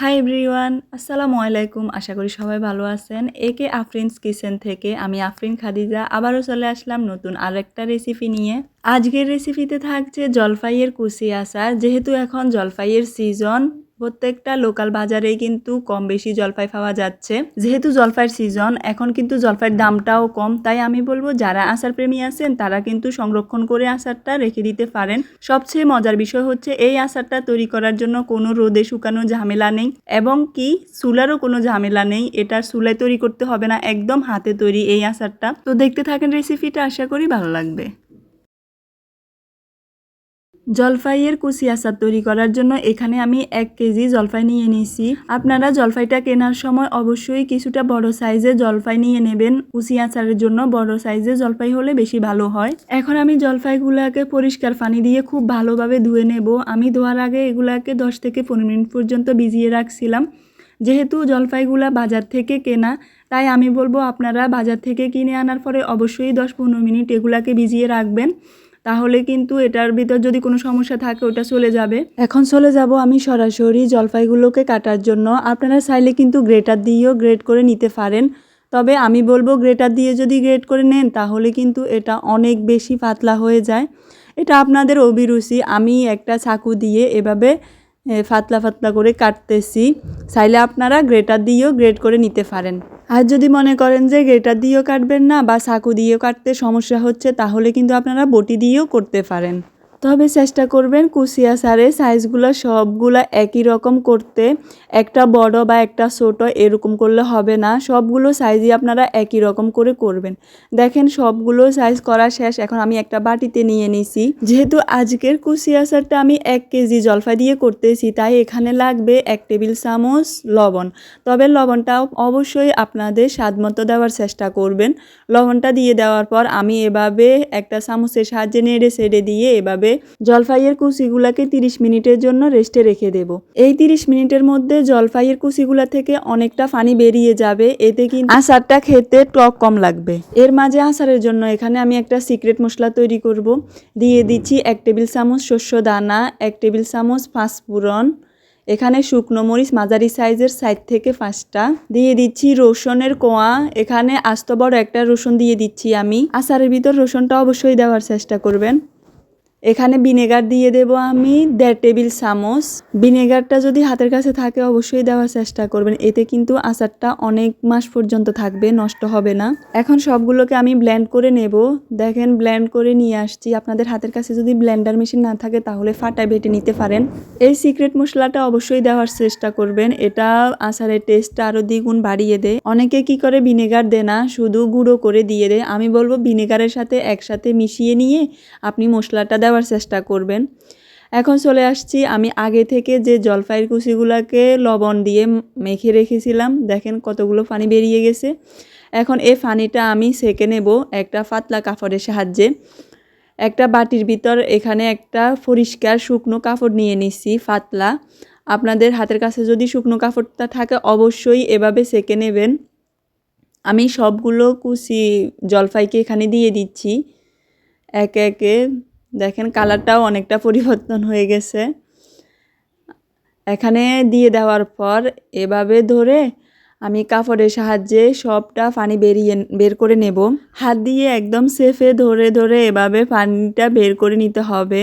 Hi everyone আসসালামু আলাইকুম। আশা করি সবাই ভালো আছেন। একে আফরিনস কিচেন থেকে আমি আফরিন খাদিজা আবারও চলে আসলাম নতুন আরেকটা রেসিপি নিয়ে। আজকের রেসিপিতে থাকছে জলফাইয়ের কুচি আসার যেহেতু এখন জলফাইয়ের সিজন প্রত্যেকটা লোকাল বাজারেই কিন্তু কম বেশি জলপাই পাওয়া যাচ্ছে। যেহেতু জলপাইয়ের সিজন এখন কিন্তু জলপাইয়ের দামটাও কম। তাই আমি বলব, যারা আচার প্রেমী আছেন, তারা কিন্তু সংরক্ষণ করে আচারটা রেখে দিতে পারেন। সবচেয়ে মজার বিষয় হচ্ছে, এই আচারটা তৈরি করার জন্য কোনো রোদে শুকানো ঝামেলা নেই। এবং কি, চুলারও কোনো ঝামেলা নেই। এটা চুলায় তৈরি করতে হবে না, একদম হাতে তৈরি এই আচারটা তো দেখতে থাকেন রেসিপিটা আশা করি ভালো লাগবে। জলফাইয়ের কুচি আচার তৈরি করার জন্য এখানে আমি এক কেজি জলফাই নিয়ে নিয়েছি। আপনারা জলফাইটা কেনার সময় অবশ্যই কিছুটা বড় সাইজে জলফাই নিয়ে নেবেন। কুচি আচারের জন্য বড় সাইজে জলফাই হলে বেশি ভালো হয়। এখন আমি জলফাইগুলোকে পরিষ্কার পানি দিয়ে খুব ভালোভাবে ধুয়ে নেব। আমি ধোয়ার আগে এগুলাকে দশ থেকে পনেরো মিনিট পর্যন্ত ভিজিয়ে রাখছিলাম। যেহেতু জলফাইগুলা বাজার থেকে কেনা, তাই আমি বলব আপনারা বাজার থেকে কিনে আনার পরে অবশ্যই দশ পনেরো মিনিট এগুলাকে ভিজিয়ে রাখবেন। তাহলে কিন্তু এটার ভিতর যদি কোনো সমস্যা থাকে, ওটা চলে যাবে। এখন চলে যাব আমি সরাসরি জলপাইগুলোকে কাটার জন্য। আপনারা চাইলে কিন্তু গ্রেটার দিয়েও গ্রেট করে নিতে পারেন। তবে আমি বলব গ্রেটার দিয়ে যদি গ্রেট করে নেন, তাহলে কিন্তু এটা অনেক বেশি পাতলা হয়ে যায়। এটা আপনাদের অভিরুচি। আমি একটা চাকু দিয়ে এভাবে ফাতলা ফাতলা করে কাটতেছি। চাইলে আপনারা গ্রেটার দিয়েও গ্রেট করে নিতে পারেন। আর যদি মনে করেন যে গ্রেটার দিয়েও কাটবেন না বা সাকু দিয়েও কাটতে সমস্যা হচ্ছে, তাহলে কিন্তু আপনারা বটি দিয়েও করতে পারেন। তবে চেষ্টা করবেন কুচিয়া সারে সাইজগুলো সবগুলো একই রকম করতে। একটা বড় বা একটা ছোট এরকম করলে হবে না। সবগুলো সাইজই আপনারা একই রকম করে করবেন। দেখেন সবগুলো সাইজ করা শেষ। এখন আমি একটা বাটিতে নিয়ে নিছি। যেহেতু আজকের কুচিয়া সারটা আমি এক কেজি জলফাই দিয়ে করতেছি, তাই এখানে লাগবে এক টেবিল চামচ লবণ। তবে লবণটাও অবশ্যই আপনাদের স্বাদ মতো দেওয়ার চেষ্টা করবেন। লবণটা দিয়ে দেওয়ার পর আমি এভাবে একটা চামচের সাহায্যে নেড়ে সেড়ে দিয়ে এভাবে জলফাইয়ের কুচিগুলাকে তিরিশ মিনিটের জন্য রেস্টে রেখে দেব। এই তিরিশ মিনিটের মধ্যে জলফাইয়ের কুচিগুলা থেকে অনেকটা পানি বেরিয়ে যাবে, এতে কিন্তু আচারটা খেতে টক কম লাগবে। এর মাঝে আচারের জন্য এখানে আমি একটা সিক্রেট মশলা তৈরি করব। দিয়ে দিচ্ছি এক টেবিল চামচ শস্য দানা, এক টেবিল চামচ পাঁচফোড়ন, এখানে শুকনো মরিচ মাঝারি সাইজের সাইড থেকে পাঁচটা। দিয়ে দিচ্ছি রসুনের কোয়া, এখানে আস্ত বড় একটা রসুন দিয়ে দিচ্ছি আমি। আচারের ভিতর রসুনটা অবশ্যই দেওয়ার চেষ্টা করবেন। এখানে ভিনেগার দিয়ে দেব আমি দেড় টেবিল চামচ। ভিনেগারটা যদি হাতের কাছে থাকে, অবশ্যই দেওয়ার চেষ্টা করবেন। এতে কিন্তু আচারটা অনেক মাস পর্যন্ত থাকবে, নষ্ট হবে না। এখন সবগুলোকে আমি ব্লেন্ড করে নেব। দেখেন ব্লেন্ড করে নিয়ে আসছি। আপনাদের হাতের কাছে যদি ব্লেন্ডার মেশিন না থাকে, তাহলে ফাটায় বেটে নিতে পারেন। এই সিক্রেট মশলাটা অবশ্যই দেওয়ার চেষ্টা করবেন। এটা আচারের টেস্টটা আরও দ্বিগুণ বাড়িয়ে দেয়। অনেকে কি করে ভিনেগার দেয় না, শুধু গুঁড়ো করে দিয়ে দেয়। আমি বলব ভিনেগারের সাথে একসাথে মিশিয়ে নিয়ে আপনি মশলাটা দেওয়ার চেষ্টা করবেন। এখন চলে আসছি, আমি আগে থেকে যে জলপাইয়ের কুচিগুলোকে লবণ দিয়ে মেখে রেখেছিলাম, দেখেন কতগুলো পানি বেরিয়ে গেছে। এখন এই পানিটা আমি সেকে নেব একটা পাতলা কাপড়ের সাহায্যে। একটা বাটির ভিতর এখানে একটা পরিষ্কার শুকনো কাপড় নিয়ে নিছি পাতলা। আপনাদের হাতের কাছে যদি শুকনো কাপড়টা থাকে, অবশ্যই এভাবে সেকে নেবেন। আমি সবগুলো কুচি জলপাইকে এখানে দিয়ে দিচ্ছি। একে একে দেখেন কালারটাও অনেকটা পরিবর্তন হয়ে গেছে। এখানে দিয়ে দেওয়ার পর এভাবে ধরে আমি কাপড়ের সাহায্যে সবটা পানি বেরিয়ে বের করে নেব। হাত দিয়ে একদম সেফে ধরে ধরে এভাবে পানিটা বের করে নিতে হবে।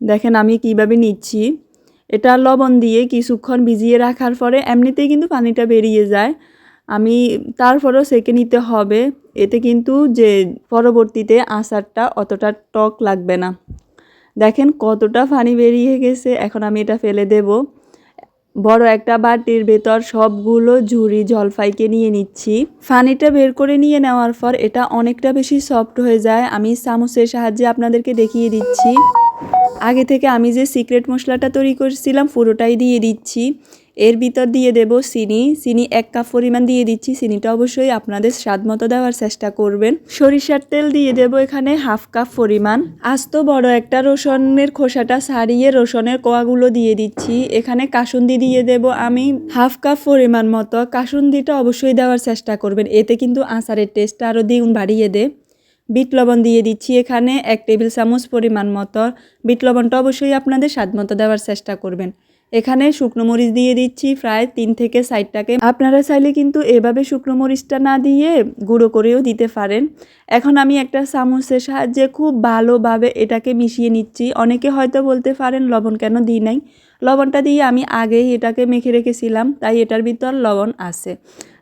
দেখেন আমি কীভাবে নিচ্ছি। এটা লবণ দিয়ে কিছুক্ষণ ভিজিয়ে রাখার পরে এমনিতেই কিন্তু পানিটা বেরিয়ে যায়। আমি তারপরেও সেকে নিতে হবে। এতে কিন্তু যে পরবর্তীতে আচারটা অতটা টক লাগবে না। দেখেন কতটা পানি বেরিয়ে গেছে, এখন আমি এটা ফেলে দেব। বড় একটা বাটির ভেতর সবগুলো ঝুড়ি জলফাইকে নিয়ে নিচ্ছি। ফানিটা বের করে নিয়ে নেওয়ার পর এটা অনেকটা বেশি সফট হয়ে যায়। আমি চামচের সাহায্যে আপনাদেরকে দেখিয়ে দিচ্ছি। আগে থেকে আমি যে সিক্রেট মশলাটা তৈরি করেছিলাম পুরোটাই দিয়ে দিচ্ছি। এর ভিতর দিয়ে দেব চিনি। চিনি এক কাপ পরিমাণ দিয়ে দিচ্ছি। চিনিটা অবশ্যই আপনাদের স্বাদ মতো দেওয়ার চেষ্টা করবেন। সরিষার তেল দিয়ে দেব এখানে হাফ কাপ পরিমাণ। আস্ত বড় একটা রসুনের খোসাটা ছাড়িয়ে রসুনের কোয়াগুলো দিয়ে দিচ্ছি। এখানে কাসুন্দি দিয়ে দেব আমি হাফ কাপ পরিমাণ মতো। কাসুন্দিটা অবশ্যই দেওয়ার চেষ্টা করবেন। এতে কিন্তু আচারের টেস্টটা আরও দ্বিগুণ বাড়িয়ে দেয়। বিট লবণ দিয়ে দিচ্ছি এখানে এক টেবিল চামচ পরিমাণ মতো। বিট লবণটা অবশ্যই আপনাদের স্বাদ মতো দেওয়ার চেষ্টা করবেন। এখানে শুকনো মরিচ দিয়ে দিচ্ছি, প্রায় তিন থেকে সাইডটাকে আপনারা চাইলে কিন্তু এভাবে শুকনো মরিচটা না দিয়ে গুঁড়ো করেও দিতে পারেন। এখন আমি একটা চামচের সাহায্যে খুব ভালোভাবে এটাকে মিশিয়ে নিচ্ছি। অনেকে হয়তো বলতে পারেন, লবণ কেন দিই নাই? লবণটা দিয়ে আমি আগেই এটাকে মেখে রেখেছিলাম, তাই এটার ভিতর লবণ আছে।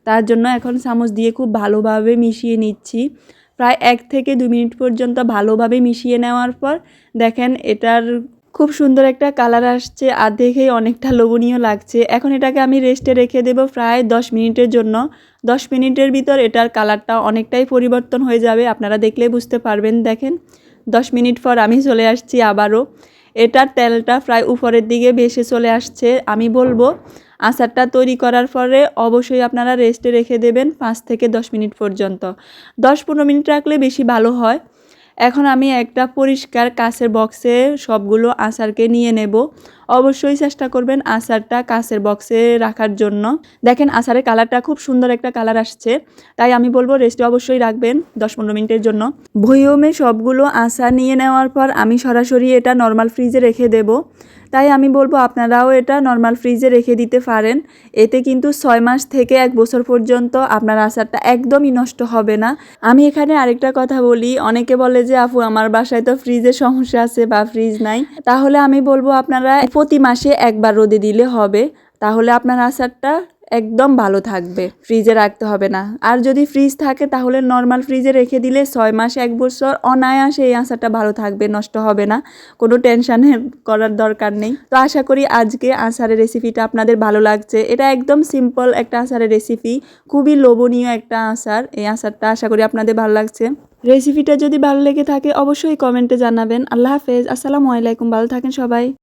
তার জন্য এখন চামচ দিয়ে খুব ভালোভাবে মিশিয়ে নিচ্ছি। প্রায় এক থেকে দু মিনিট পর্যন্ত ভালোভাবে মিশিয়ে নেওয়ার পর দেখেন এটার খুব সুন্দর একটা কালার আসছে, আর দেখেই অনেকটা লোভনীয় লাগছে। এখন এটাকে আমি রেস্টে রেখে দেব প্রায় দশ মিনিটের জন্য। দশ মিনিটের ভিতর এটার কালারটা অনেকটাই পরিবর্তন হয়ে যাবে, আপনারা দেখলে বুঝতে পারবেন। দেখেন, দশ মিনিট পর আমি চলে আসছি আবারও। এটার তেলটা প্রায় উপরের দিকে বেশি চলে আসছে। আমি বলব, আচারটা তৈরি করার পরে অবশ্যই আপনারা রেস্টে রেখে দেবেন পাঁচ থেকে দশ মিনিট পর্যন্ত। দশ পনেরো মিনিট রাখলে বেশি ভালো হয়। এখন আমি একটা পরিষ্কার কাঁচের বক্সে সবগুলো আচারকে নিয়ে নেব। অবশ্যই চেষ্টা করবেন আচারটা কাঁচের বক্সে রাখার জন্য। দেখেন আচারের কালারটা খুব সুন্দর একটা কালার আসছে। তাই আমি বলব রেস্টে অবশ্যই রাখবেন দশ পনেরো মিনিটের জন্য। ভইয়মে সবগুলো আচার নিয়ে নেওয়ার পর আমি সরাসরি এটা নর্মাল ফ্রিজে রেখে দেব। তাই আমি বলব আপনারাও এটা নর্মাল ফ্রিজে রেখে দিতে পারেন। এতে কিন্তু ছয় মাস থেকে এক বছর পর্যন্ত আপনার আচারটা একদমই নষ্ট হবে না। আমি এখানে আরেকটা কথা বলি, অনেকে বলে যে, আপু, আমার বাসায় তো ফ্রিজের সমস্যা আছে বা ফ্রিজ নাই। তাহলে আমি বলব আপনারা প্রতি মাসে একবার রোদে দিলে হবে, তাহলে আপনার আচারটা একদম ভালো থাকবে। ফ্রিজে রাখতে হবে না। আর যদি ফ্রিজ থাকে, তাহলে নর্মাল ফ্রিজে রেখে দিলে ছয় মাস, এক বছর অনায়াসে এই আচারটা ভালো থাকবে, নষ্ট হবে না। কোনো টেনশনের করার দরকার নেই। তো আশা করি আজকে আচারের রেসিপিটা আপনাদের ভালো লাগছে। এটা একদম সিম্পল একটা আচারের রেসিপি খুবই লোভনীয় একটা আচার। এই আচারটা আশা করি আপনাদের ভালো লাগছে। রেসিপিটা যদি ভালো লেগে থাকে, অবশ্যই কমেন্টে জানাবেন। আল্লাহ হাফেজ। আসসালামু আলাইকুম। ভালো থাকেন সবাই।